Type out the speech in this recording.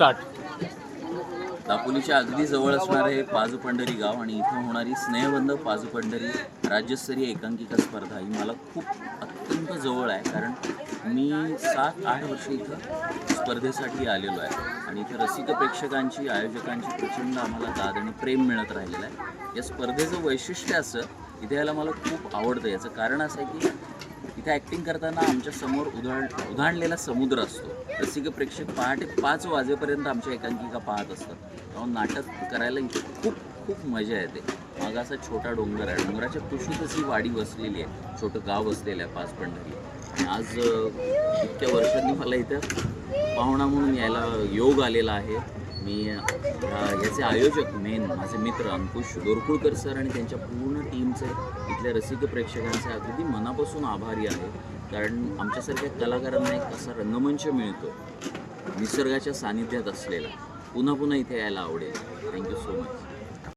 Start दापोलीच्या अगदी जवळ असणारे हे पाजू पंढरी गाव आणि इथं होणारी स्नेहबंध पाजू पंढरी राज्यस्तरीय एकांकिका स्पर्धा ही मला खूप अत्यंत जवळ आहे कारण मी सात आठ वर्ष इथं स्पर्धेसाठी आलेलो आहे. आणि इथे रसिक प्रेक्षकांची आयोजकांची प्रचंड आम्हाला दाद आणि प्रेम मिळत राहिलेलं आहे. या स्पर्धेचं वैशिष्ट्य असं इथे यायला मला खूप आवडतं. याचं कारण असं आहे की इथे ॲक्टिंग करताना आमच्यासमोर उधाण उधाणलेला समुद्र असतो. रसिक प्रेक्षक पहाटे पाच वाजेपर्यंत आमच्या एकांकिका पाहत असतात. त्यामुळे नाटक करायला इथे खूप खूप मजा येते. मग असा छोटा डोंगर आहे. डोंगराच्या कुशीतच ही वाडी वसलेली आहे. छोटं गाव वसलेलं आहे पाच पंढरी. आणि आज इतक्या वर्षांनी मला इथं पाहुणा म्हणून यायला योग आलेला आहे. मी याचे आयोजक मेन माझे मित्र अंकुश दोरकुळकर सर आणि त्यांच्या पूर्ण टीमचे इथल्या रसिक प्रेक्षकांचे अगदी मनापासून आभारी आहे. कारण आमच्यासारख्या कलाकारांना एक असा रंगमंच मिळतो. निसर्गाच्या सानिध्यात असलेला. पुन्हा पुन्हा इथे यायला आवडेल. Thank you so much